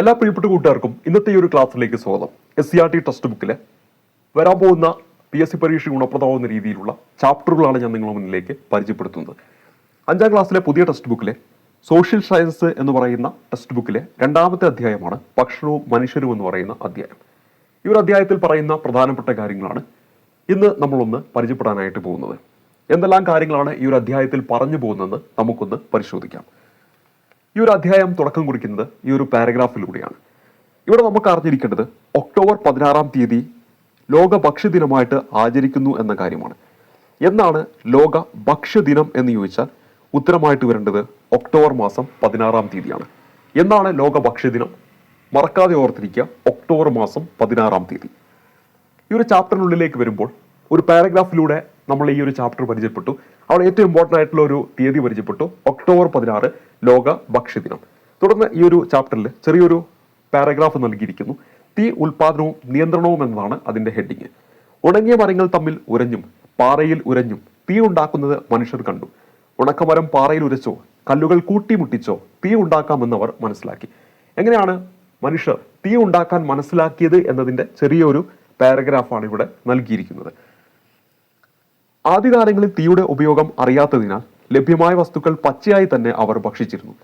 എല്ലാ പ്രിയപ്പെട്ട കൂട്ടുകാർക്കും ഇന്നത്തെ ഈ ഒരു ക്ലാസ്സിലേക്ക് സ്വാഗതം. S C R T text ബുക്കിലെ വരാൻ പോകുന്ന പി എസ് സി പരീക്ഷ ഗുണപ്രദമാവുന്ന രീതിയിലുള്ള ചാപ്റ്ററുകളാണ് ഞാൻ നിങ്ങളുടെ മുന്നിലേക്ക് പരിചയപ്പെടുത്തുന്നത്. അഞ്ചാം ക്ലാസ്സിലെ പുതിയ ടെക്സ്റ്റ് ബുക്കിലെ സോഷ്യൽ സയൻസ് എന്ന് പറയുന്ന ടെക്സ്റ്റ് ബുക്കിലെ രണ്ടാമത്തെ അധ്യായമാണ് ഭക്ഷണവും മനുഷ്യരും എന്ന് പറയുന്ന അധ്യായം. ഈ ഒരു അധ്യായത്തിൽ പറയുന്ന പ്രധാനപ്പെട്ട കാര്യങ്ങളാണ് ഇന്ന് നമ്മളൊന്ന് പരിചയപ്പെടാനായിട്ട് പോകുന്നത്. എന്തെല്ലാം കാര്യങ്ങളാണ് ഈ ഒരു അധ്യായത്തിൽ പറഞ്ഞു പോകുന്നതെന്ന് നമുക്കൊന്ന് പരിശോധിക്കാം. ഈ ഒരു അധ്യായം തുടക്കം കുറിക്കുന്നത് ഈ ഒരു പാരഗ്രാഫിലൂടെയാണ്. ഇവിടെ നമുക്ക് അറിഞ്ഞിരിക്കേണ്ടത് ഒക്ടോബർ പതിനാറാം തീയതി ലോക ഭക്ഷ്യദിനമായിട്ട് ആചരിക്കുന്നു എന്ന കാര്യമാണ്. എന്നാണ് ലോക ഭക്ഷ്യദിനം എന്ന് ചോദിച്ചാൽ ഉത്തരമായിട്ട് വരേണ്ടത് ഒക്ടോബർ മാസം പതിനാറാം തീയതിയാണ്. എന്നാണ് ലോക ഭക്ഷ്യദിനം മറക്കാതെ ഓർത്തിരിക്കുക ഒക്ടോബർ മാസം പതിനാറാം തീയതി. ഈ ഒരു ചാപ്റ്ററിനുള്ളിലേക്ക് വരുമ്പോൾ ഒരു പാരഗ്രാഫിലൂടെ നമ്മൾ ഈ ഒരു ചാപ്റ്റർ പരിചയപ്പെട്ടു. അവിടെ ഏറ്റവും ഇമ്പോർട്ടന്റ് ആയിട്ടുള്ള ഒരു തീയതി പരിചയപ്പെട്ടു. ഒക്ടോബർ പതിനാറ് ലോക ഭക്ഷ്യദിനം തുടർന്ന് ഈ ഒരു ചാപ്റ്ററിൽ ചെറിയൊരു പാരഗ്രാഫ് നൽകിയിരിക്കുന്നു. തീ ഉൽപാദനവും നിയന്ത്രണവും എന്നതാണ് അതിന്റെ ഹെഡിങ്. ഉണങ്ങിയ മരങ്ങൾ തമ്മിൽ ഉരഞ്ഞും പാറയിൽ ഉരഞ്ഞും തീ ഉണ്ടാക്കുന്നത് മനുഷ്യർ കണ്ടു. ഉണക്കമരം പാറയിൽ ഉരച്ചോ കല്ലുകൾ കൂട്ടിമുട്ടിച്ചോ തീ ഉണ്ടാക്കാമെന്നവർ മനസ്സിലാക്കി. എങ്ങനെയാണ് മനുഷ്യർ തീ ഉണ്ടാക്കാൻ മനസ്സിലാക്കിയത് എന്നതിന്റെ ചെറിയൊരു പാരഗ്രാഫാണ് ഇവിടെ നൽകിയിരിക്കുന്നത്. ആദ്യകാലങ്ങളിൽ തീയുടെ ഉപയോഗം അറിയാത്തതിനാൽ ലഭ്യമായ വസ്തുക്കൾ പച്ചയായി തന്നെ അവർ ഭക്ഷിച്ചിരുന്നു.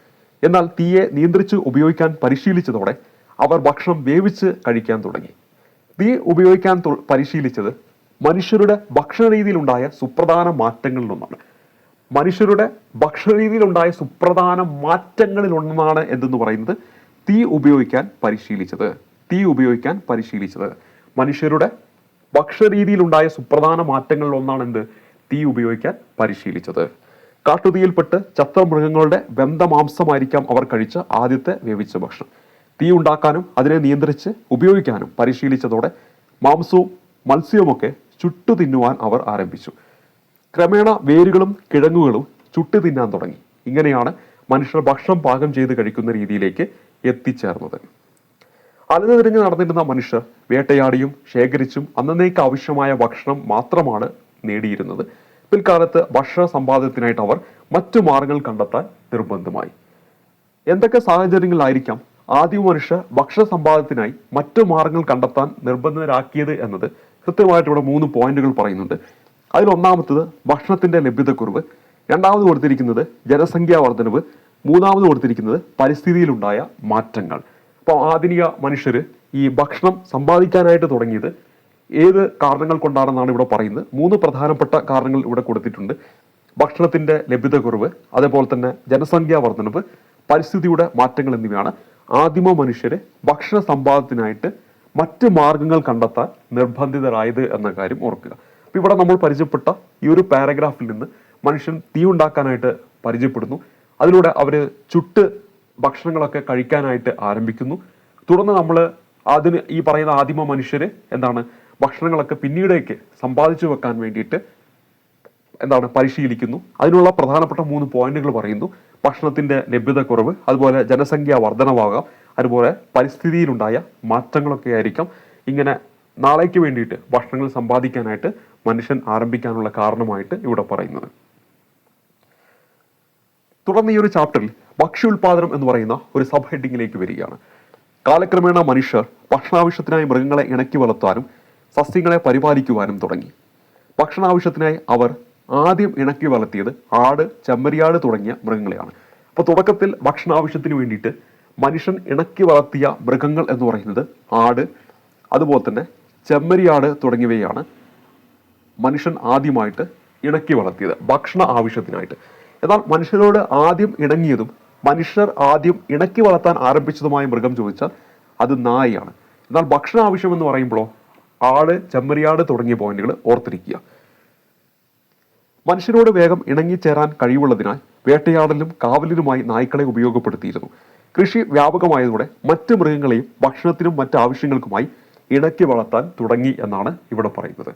എന്നാൽ തീയെ നിയന്ത്രിച്ച് ഉപയോഗിക്കാൻ പരിശീലിച്ചതോടെ അവർ ഭക്ഷണം വേവിച്ച് കഴിക്കാൻ തുടങ്ങി. തീ ഉപയോഗിക്കാൻ പരിശീലിച്ചത് മനുഷ്യരുടെ ഭക്ഷണ രീതിയിലുണ്ടായ സുപ്രധാന മാറ്റങ്ങളിലൊന്നാണ്. മനുഷ്യരുടെ ഭക്ഷണ രീതിയിലുണ്ടായ സുപ്രധാന മാറ്റങ്ങളിലൊന്നാണ് എന്തെന്ന് പറയുന്നത്? തീ ഉപയോഗിക്കാൻ പരിശീലിച്ചത്. തീ ഉപയോഗിക്കാൻ പരിശീലിച്ചത്. മനുഷ്യരുടെ ഭക്ഷണ രീതിയിലുണ്ടായ സുപ്രധാന മാറ്റങ്ങളിൽ ഒന്നാണ് എന്ത് തീ ഉപയോഗിക്കാൻ പരിശീലിച്ചത്. കാട്ടുതീയിൽപ്പെട്ട് ചത്ത മൃഗങ്ങളുടെ വെന്ത മാംസമായിരിക്കാം അവർ കഴിച്ച ആദ്യത്തെ വേവിച്ച ഭക്ഷണം. തീ ഉണ്ടാക്കാനും അതിനെ നിയന്ത്രിച്ച് ഉപയോഗിക്കാനും പരിശീലിച്ചതോടെ മാംസവും മത്സ്യവുമൊക്കെ ചുട്ടു തിന്നുവാൻ അവർ ആരംഭിച്ചു. ക്രമേണ വേരുകളും കിഴങ്ങുകളും ചുട്ടു തിന്നാൻ തുടങ്ങി. ഇങ്ങനെയാണ് മനുഷ്യർ ഭക്ഷണം പാകം ചെയ്ത് കഴിക്കുന്ന രീതിയിലേക്ക് എത്തിച്ചേർന്നത്. അലഞ്ഞു തിരിഞ്ഞ് നടന്നിരുന്ന മനുഷ്യർ വേട്ടയാടിയും ശേഖരിച്ചും അന്നേക്ക് ആവശ്യമായ ഭക്ഷണം മാത്രമാണ് നേടിയിരുന്നത്. പിൽക്കാലത്ത് ഭക്ഷണ സമ്പാദനത്തിനായിട്ട് അവർ മറ്റു മാർഗങ്ങൾ കണ്ടെത്താൻ നിർബന്ധമായി. എന്തൊക്കെ സാഹചര്യങ്ങളിലായിരിക്കാം ആദ്യ മനുഷ്യ ഭക്ഷണ സമ്പാദനത്തിനായി മറ്റു മാർഗങ്ങൾ കണ്ടെത്താൻ നിർബന്ധിതരാക്കിയത് എന്നത് കൃത്യമായിട്ട് ഇവിടെ മൂന്ന് പോയിന്റുകൾ പറയുന്നുണ്ട്. അതിൽ ഒന്നാമത്തത് ഭക്ഷണത്തിന്റെ ലഭ്യതക്കുറവ് രണ്ടാമത് കൊടുത്തിരിക്കുന്നത് ജനസംഖ്യാ വർധനവ് മൂന്നാമത് കൊടുത്തിരിക്കുന്നത് പരിസ്ഥിതിയിലുണ്ടായ മാറ്റങ്ങൾ. അപ്പോൾ ആധുനിക മനുഷ്യർ ഈ ഭക്ഷണം സമ്പാദിക്കാനായിട്ട് തുടങ്ങിയത് ഏത് കാരണങ്ങൾ കൊണ്ടാണെന്നാണ് ഇവിടെ പറയുന്നത്? മൂന്ന് പ്രധാനപ്പെട്ട കാരണങ്ങൾ ഇവിടെ കൊടുത്തിട്ടുണ്ട്. ഭക്ഷണത്തിന്റെ ലഭ്യതക്കുറവ് അതേപോലെ തന്നെ ജനസംഖ്യാ വർധനവ് പരിസ്ഥിതിയുടെ മാറ്റങ്ങൾ എന്നിവയാണ്. ആദിമ മനുഷ്യരെ ഭക്ഷണ സമ്പാദത്തിനായിട്ട് മറ്റ് മാർഗങ്ങൾ കണ്ടെത്താൻ നിർബന്ധിതരായത് എന്ന കാര്യം ഓർക്കുക. അപ്പൊ ഇവിടെ നമ്മൾ പരിചയപ്പെട്ട ഈ ഒരു പാരഗ്രാഫിൽ നിന്ന് മനുഷ്യൻ തീ ഉണ്ടാക്കാനായിട്ട് പരിചയപ്പെടുന്നു. അതിലൂടെ അവർ ചുട്ട് ഭക്ഷണങ്ങളൊക്കെ കഴിക്കാനായിട്ട് ആരംഭിക്കുന്നു. തുടർന്ന് നമ്മൾ അതിന് ഈ പറയുന്ന ആദിമ മനുഷ്യര് എന്താണ്? ഭക്ഷണങ്ങളൊക്കെ പിന്നീടേക്ക് സമ്പാദിച്ചു വെക്കാൻ വേണ്ടിയിട്ട് എന്താണ് പരിശീലിക്കുന്നു. അതിനുള്ള പ്രധാനപ്പെട്ട മൂന്ന് പോയിന്റുകൾ പറയുന്നു. ഭക്ഷണത്തിന്റെ ലഭ്യതക്കുറവ് അതുപോലെ ജനസംഖ്യ വർധനവാകാം അതുപോലെ പരിസ്ഥിതിയിലുണ്ടായ മാറ്റങ്ങളൊക്കെ ആയിരിക്കാം. ഇങ്ങനെ നാളേക്ക് വേണ്ടിയിട്ട് ഭക്ഷണങ്ങൾ സമ്പാദിക്കാനായിട്ട് മനുഷ്യൻ ആരംഭിക്കാനുള്ള കാരണമായിട്ട് ഇവിടെ പറയുന്നത്. തുടർന്ന് ഈ ഒരു ചാപ്റ്ററിൽ ഭക്ഷ്യോൽപാദനം എന്ന് പറയുന്ന ഒരു സബ് ഹെഡിങ്ങിലേക്ക് വരികയാണ്. കാലക്രമേണ മനുഷ്യർ ഭക്ഷണാവശ്യത്തിനായി മൃഗങ്ങളെ ഇണക്കി വളർത്താനും സസ്യങ്ങളെ പരിപാലിക്കുവാനും തുടങ്ങി. ഭക്ഷണാവശ്യത്തിനായി അവർ ആദ്യം ഇണക്കി വളർത്തിയത് ആട് ചെമ്മരിയാട് തുടങ്ങിയ മൃഗങ്ങളെയാണ്. അപ്പോൾ തുടക്കത്തിൽ ഭക്ഷണാവശ്യത്തിന് വേണ്ടിയിട്ട് മനുഷ്യൻ ഇണക്കി വളർത്തിയ മൃഗങ്ങൾ എന്ന് പറയുന്നത് ആട് അതുപോലെ തന്നെ ചെമ്മരിയാട് തുടങ്ങിയവയാണ് മനുഷ്യൻ ആദ്യമായിട്ട് ഇണക്കി വളർത്തിയത് ഭക്ഷണ ആവശ്യത്തിനായിട്ട്. എന്നാൽ മനുഷ്യരോട് ആദ്യം ഇണങ്ങിയതും മനുഷ്യർ ആദ്യം ഇണക്കി വളർത്താൻ ആരംഭിച്ചതുമായ മൃഗം ചോദിച്ചാൽ അത് നായയാണ്. എന്നാൽ ഭക്ഷണ ആവശ്യം എന്ന് പറയുമ്പോഴോ ആട് ചെമ്മരിയാട് തുടങ്ങിയ പോയിന്റുകൾ ഓർത്തിരിക്കുക. മനുഷ്യരോട് വേഗം ഇണങ്ങിച്ചേരാൻ കഴിവുള്ളതിനാൽ വേട്ടയാടലും കാവലിനുമായി നായ്ക്കളെ ഉപയോഗപ്പെടുത്തിയിരുന്നു. കൃഷി വ്യാപകമായതോടെ മറ്റ് മൃഗങ്ങളെയും ഭക്ഷണത്തിനും മറ്റ് ആവശ്യങ്ങൾക്കുമായി ഇണക്കി വളർത്താൻ തുടങ്ങി എന്നാണ് ഇവിടെ പറയുന്നത്.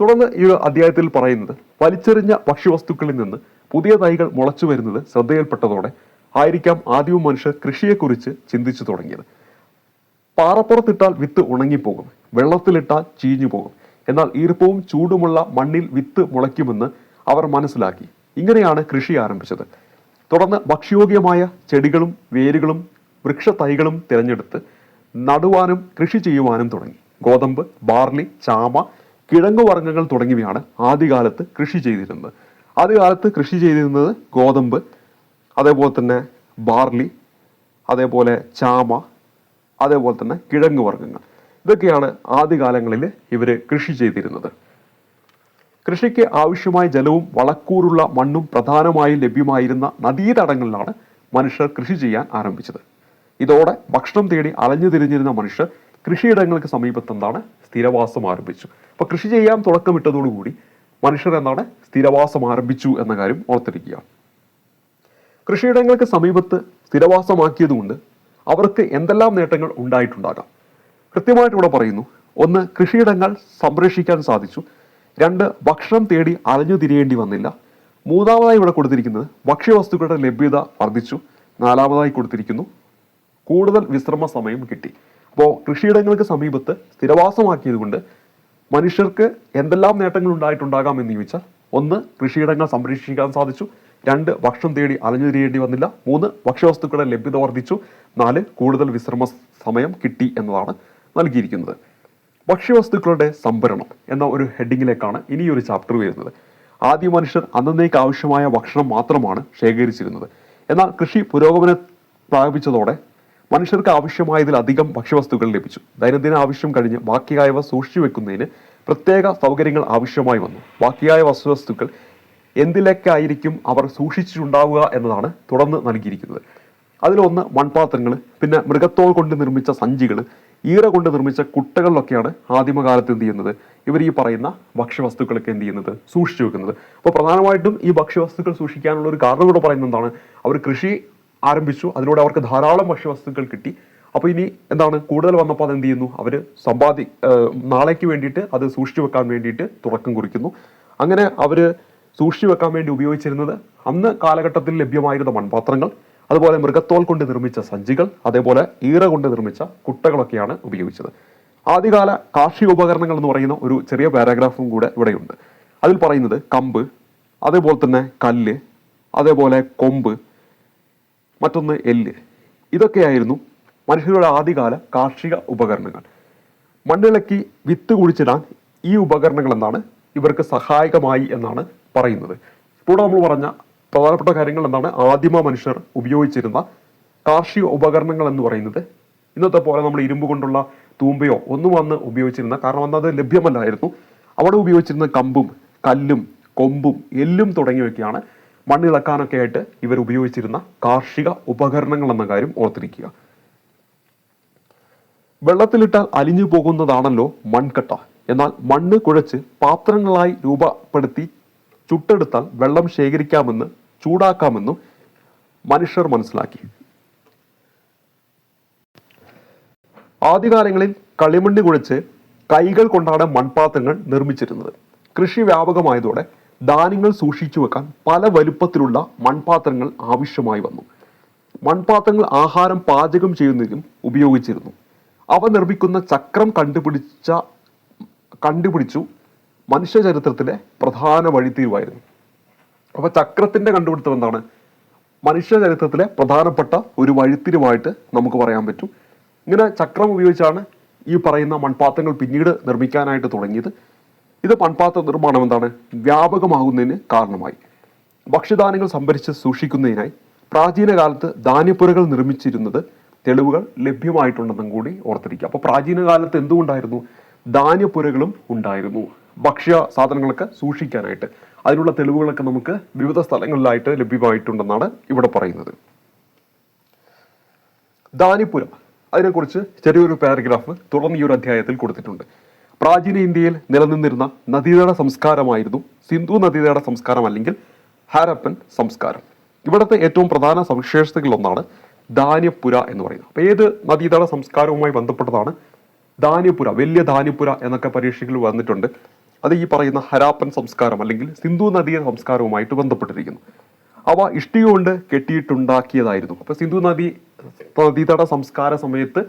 തുടർന്ന് ഈ അധ്യായത്തിൽ പറയുന്നത് വലിച്ചെറിഞ്ഞ ഭക്ഷ്യവസ്തുക്കളിൽ നിന്ന് പുതിയ തൈകൾ മുളച്ചു വരുന്നത് ശ്രദ്ധയിൽപ്പെട്ടതോടെ ആയിരിക്കാം ആദ്യവും മനുഷ്യർ കൃഷിയെക്കുറിച്ച് ചിന്തിച്ചു തുടങ്ങിയത്. പാറപ്പുറത്തിട്ടാൽ വിത്ത് ഉണങ്ങിപ്പോകും. വെള്ളത്തിലിട്ടാൽ ചീഞ്ഞു പോകും എന്നാൽ ഈർപ്പവും ചൂടുമുള്ള മണ്ണിൽ വിത്ത് മുളയ്ക്കുമെന്ന് അവർ മനസ്സിലാക്കി. ഇങ്ങനെയാണ് കൃഷി ആരംഭിച്ചത്. തുടർന്ന് ഭക്ഷ്യയോഗ്യമായ ചെടികളും വേരുകളും വൃക്ഷ തൈകളും തിരഞ്ഞെടുത്ത് നടുവാനും കൃഷി ചെയ്യുവാനും തുടങ്ങി. ഗോതമ്പ് ബാർലി ചാമ കിഴങ്ങു വർഗങ്ങൾ തുടങ്ങിയവയാണ് ആദ്യകാലത്ത് കൃഷി ചെയ്തിരുന്നത്. ആദ്യകാലത്ത് കൃഷി ചെയ്തിരുന്നത് ഗോതമ്പ് അതേപോലെ തന്നെ ബാർലി അതേപോലെ ചാമ അതേപോലെ തന്നെ കിഴങ്ങ് വർഗങ്ങൾ. ഇതൊക്കെയാണ് ആദ്യകാലങ്ങളിൽ ഇവർ കൃഷി ചെയ്തിരുന്നത്. കൃഷിക്ക് ആവശ്യമായ ജലവും വളക്കൂറുള്ള മണ്ണും പ്രധാനമായി ലഭ്യമായിരുന്ന നദീതടങ്ങളിലാണ് മനുഷ്യർ കൃഷി ചെയ്യാൻ ആരംഭിച്ചത്. ഇതോടെ ഭക്ഷണം തേടി അലഞ്ഞു തിരിഞ്ഞിരുന്ന മനുഷ്യർ കൃഷിയിടങ്ങൾക്ക് സമീപത്ത് എന്താണ് സ്ഥിരവാസം ആരംഭിച്ചു. അപ്പോൾ കൃഷി ചെയ്യാൻ തുടക്കമിട്ടതോടുകൂടി മനുഷ്യർ എന്താണ് സ്ഥിരവാസം ആരംഭിച്ചു എന്ന കാര്യം ഓർത്തിരിക്കുക. കൃഷിയിടങ്ങൾക്ക് സമീപത്ത് സ്ഥിരവാസമാക്കിയതുകൊണ്ട് അവർക്ക് എന്തെല്ലാം നേട്ടങ്ങൾ ഉണ്ടായിട്ടുണ്ടാകാം? കൃത്യമായിട്ട് ഇവിടെ പറയുന്നു. ഒന്ന് കൃഷിയിടങ്ങൾ സംരക്ഷിക്കാൻ സാധിച്ചു. രണ്ട് ഭക്ഷണം തേടി അലഞ്ഞു തിരിയേണ്ടി വന്നില്ല. മൂന്നാമതായി ഇവിടെ കൊടുത്തിരിക്കുന്നത് ഭക്ഷ്യവസ്തുക്കളുടെ ലഭ്യത വർദ്ധിച്ചു. നാലാമതായി കൊടുത്തിരിക്കുന്നു കൂടുതൽ വിശ്രമ സമയം കിട്ടി. അപ്പോൾ കൃഷിയിടങ്ങൾക്ക് സമീപത്ത് സ്ഥിരവാസമാക്കിയതുകൊണ്ട് മനുഷ്യർക്ക് എന്തെല്ലാം നേട്ടങ്ങൾ ഉണ്ടായിട്ടുണ്ടാകാം എന്ന് ചോദിച്ചാൽ ഒന്ന് കൃഷിയിടങ്ങൾ സംരക്ഷിക്കാൻ സാധിച്ചു. രണ്ട് ഭക്ഷണം തേടി അലഞ്ഞു തിരിയേണ്ടി വന്നില്ല. മൂന്ന് ഭക്ഷ്യവസ്തുക്കളുടെ ലഭ്യത വർദ്ധിച്ചു. നാല് കൂടുതൽ വിശ്രമ സമയം കിട്ടി എന്നതാണ് നൽകിയിരിക്കുന്നത്. ഭക്ഷ്യവസ്തുക്കളുടെ സംഭരണം എന്ന ഒരു ഹെഡിങ്ങിലേക്കാണ് ഇനി ഒരു ചാപ്റ്റർ വരുന്നത്. ആദ്യ മനുഷ്യർ അന്നേക്ക് ആവശ്യമായ ഭക്ഷണം മാത്രമാണ് ശേഖരിച്ചിരുന്നത്. എന്നാൽ കൃഷി പുരോഗമനം പ്രാപിച്ചതോടെ മനുഷ്യർക്ക് ആവശ്യമായതിലധികം ഭക്ഷ്യവസ്തുക്കൾ ലഭിച്ചു. ദൈനംദിന ആവശ്യം കഴിഞ്ഞ് ബാക്കിയായവ സൂക്ഷിച്ചു വെക്കുന്നതിന് പ്രത്യേക സൗകര്യങ്ങൾ ആവശ്യമായി വന്നു. ബാക്കിയായ വസ്തുവസ്തുക്കൾ എന്തിലേക്കായിരിക്കും അവർ സൂക്ഷിച്ചിട്ടുണ്ടാവുക എന്നതാണ് തുടർന്ന് നൽകിയിരിക്കുന്നത്. അതിലൊന്ന് മൺപാത്രങ്ങൾ പിന്നെ മൃഗത്തോൾ കൊണ്ട് നിർമ്മിച്ച സഞ്ചികൾ ഈറ കൊണ്ട് നിർമ്മിച്ച കുട്ടകളിലൊക്കെയാണ് ആദിമകാലത്ത് എന്ത് ചെയ്യുന്നത്? ഇവർ ഈ പറയുന്ന ഭക്ഷ്യവസ്തുക്കളൊക്കെ എന്ത് ചെയ്യുന്നത്? സൂക്ഷിച്ചു വെക്കുന്നത്. അപ്പോൾ പ്രധാനമായിട്ടും ഈ ഭക്ഷ്യവസ്തുക്കൾ സൂക്ഷിക്കാനുള്ള ഒരു കാരണം കൂടെ പറയുന്നത് എന്താണ്? അവർ കൃഷി ആരംഭിച്ചു അതിലൂടെ അവർക്ക് ധാരാളം ഭക്ഷ്യവസ്തുക്കൾ കിട്ടി. അപ്പോൾ ഇനി എന്താണ്? കൂടുതൽ വന്നപ്പോൾ അത് എന്ത് ചെയ്യുന്നു? അവർ സമ്പാദി നാളേക്ക് വേണ്ടിയിട്ട് അത് സൂക്ഷിച്ചു വെക്കാൻ വേണ്ടിയിട്ട് തുടക്കം കുറിക്കുന്നു. അങ്ങനെ അവർ സൂക്ഷിച്ചു വെക്കാൻ വേണ്ടി ഉപയോഗിച്ചിരുന്നത് അന്ന് കാലഘട്ടത്തിൽ ലഭ്യമായിരുന്ന മൺപാത്രങ്ങൾ അതുപോലെ മൃഗത്തോൽ കൊണ്ട് നിർമ്മിച്ച സഞ്ചികൾ അതേപോലെ ഈറ കൊണ്ട് നിർമ്മിച്ച കുട്ടകളൊക്കെയാണ് ഉപയോഗിച്ചത്. ആദ്യകാല കാർഷിക ഉപകരണങ്ങൾ എന്ന് പറയുന്ന ഒരു ചെറിയ പാരാഗ്രാഫും കൂടെ ഇവിടെയുണ്ട്. അതിൽ പറയുന്നത് കമ്പ് അതേപോലെ തന്നെ കല്ല് അതേപോലെ കൊമ്പ് മറ്റൊന്ന് എല്ല്. ഇതൊക്കെയായിരുന്നു മനുഷ്യരുടെ ആദ്യകാല കാർഷിക ഉപകരണങ്ങൾ. മണ്ണിളക്കി വിത്ത് കുഴിച്ചിടാൻ ഈ ഉപകരണങ്ങൾ എന്താണ് ഇവർക്ക് സഹായകമായി എന്നാണ് പറയുന്നത്. ഇവിടെ നമ്മൾ പറഞ്ഞ പ്രധാനപ്പെട്ട കാര്യങ്ങൾ എന്താണ്? ആദിമ മനുഷ്യർ ഉപയോഗിച്ചിരുന്ന കാർഷിക ഉപകരണങ്ങൾ എന്ന് പറയുന്നത്. ഇന്നത്തെ പോലെ നമ്മൾ ഇരുമ്പ് കൊണ്ടുള്ള തൂമ്പയോ ഒന്നും അന്ന് ഉപയോഗിച്ചിരുന്ന കാരണം അന്ന് അത് ലഭ്യമല്ലായിരുന്നു. അവിടെ ഉപയോഗിച്ചിരുന്ന കമ്പും കല്ലും കൊമ്പും എല്ലും തുടങ്ങിയവയൊക്കെയാണ് മണ്ണിളക്കാനൊക്കെ ആയിട്ട് ഇവർ ഉപയോഗിച്ചിരുന്ന കാർഷിക ഉപകരണങ്ങൾ എന്ന കാര്യം ഓർത്തിരിക്കുക. വെള്ളത്തിലിട്ടാൽ അലിഞ്ഞു പോകുന്നതാണല്ലോ മൺകട്ട. എന്നാൽ മണ്ണ് കുഴച്ച് പാത്രങ്ങളായി രൂപപ്പെടുത്തി ചുട്ടെടുത്താൽ വെള്ളം ശേഖരിക്കാമെന്ന് ചൂടാക്കാമെന്നും മനുഷ്യർ മനസ്സിലാക്കി. ആദ്യകാലങ്ങളിൽ കളിമണ്ണ് കുഴച്ച് കൈകൾ കൊണ്ടാണ് മൺപാത്രങ്ങൾ നിർമ്മിച്ചിരുന്നത്. കൃഷി വ്യാപകമായതോടെ ധാന്യങ്ങൾ സൂക്ഷിച്ചു വെക്കാൻ പല വലുപ്പത്തിലുള്ള മൺപാത്രങ്ങൾ ആവശ്യമായി വന്നു. മൺപാത്രങ്ങൾ ആഹാരം പാചകം ചെയ്യുന്നതിനും ഉപയോഗിച്ചിരുന്നു. അവ നിർമ്മിക്കുന്ന ചക്രം കണ്ടുപിടിച്ച കണ്ടുപിടിച്ചു മനുഷ്യ ചരിത്രത്തിലെ പ്രധാന വഴിത്തിരിവായിരുന്നു അപ്പോൾ ചക്രത്തിന്റെ കണ്ടുപിടുത്തം എന്താണ്? മനുഷ്യ ചരിത്രത്തിലെ പ്രധാനപ്പെട്ട ഒരു വഴിത്തിരിവായിട്ട് നമുക്ക് പറയാൻ പറ്റും. ഇങ്ങനെ ചക്രം ഉപയോഗിച്ചാണ് ഈ പറയുന്ന മൺപാത്രങ്ങൾ പിന്നീട് നിർമ്മിക്കാനായിട്ട് തുടങ്ങിയത്. ഇത് മൺപാത്ര നിർമ്മാണം എന്താണ്? വ്യാപകമാകുന്നതിന് കാരണമായി. ഭക്ഷ്യധാന്യങ്ങൾ സംഭരിച്ച് സൂക്ഷിക്കുന്നതിനായി പ്രാചീന കാലത്ത് ധാന്യപ്പുരകൾ നിർമ്മിച്ചിരുന്നത് തെളിവുകൾ ലഭ്യമായിട്ടുണ്ടെന്നും കൂടി ഓർത്തിരിക്കുക. അപ്പോൾ പ്രാചീന കാലത്ത് എന്തുകൊണ്ടായിരുന്നു? ധാന്യപ്പുരകളും ഉണ്ടായിരുന്നു. ഭക്ഷ്യ സാധനങ്ങളൊക്കെ സൂക്ഷിക്കാനായിട്ട്. അതിനുള്ള തെളിവുകളൊക്കെ നമുക്ക് വിവിധ സ്ഥലങ്ങളിലായിട്ട് ലഭ്യമായിട്ടുണ്ടെന്നാണ് ഇവിടെ പറയുന്നത്. ദാനിപുരം. അതിനെക്കുറിച്ച് ചെറിയൊരു പാരഗ്രാഫ് തുടർന്ന് ഈ ഒരു അധ്യായത്തിൽ കൊടുത്തിട്ടുണ്ട്. പ്രാചീന ഇന്ത്യയിൽ നിലനിന്നിരുന്ന നദീതട സംസ്കാരമായിരുന്നു സിന്ധു നദീതട സംസ്കാരം അല്ലെങ്കിൽ ഹാരപ്പൻ സംസ്കാരം. ഇവിടുത്തെ ഏറ്റവും പ്രധാന സവിശേഷതകളിൽ ഒന്നാണ് ധാന്യപ്പുര എന്ന് പറയുന്നത്. അപ്പോൾ ഏത് നദീതട സംസ്കാരവുമായി ബന്ധപ്പെട്ടതാണ് ധാന്യപുര വലിയ ധാന്യപുര എന്നൊക്കെ പരീക്ഷകൾ വന്നിട്ടുണ്ട്. അത് ഈ പറയുന്ന ഹരാപ്പൻ സംസ്കാരം അല്ലെങ്കിൽ സിന്ധു നദീയ സംസ്കാരവുമായിട്ട് ബന്ധപ്പെട്ടിരിക്കുന്നു. അവ ഇഷ്ടിക കൊണ്ട് കെട്ടിയിട്ടുണ്ടാക്കിയതായിരുന്നു. അപ്പൊ സിന്ധു നദി നദീതട സംസ്കാര സമയത്ത്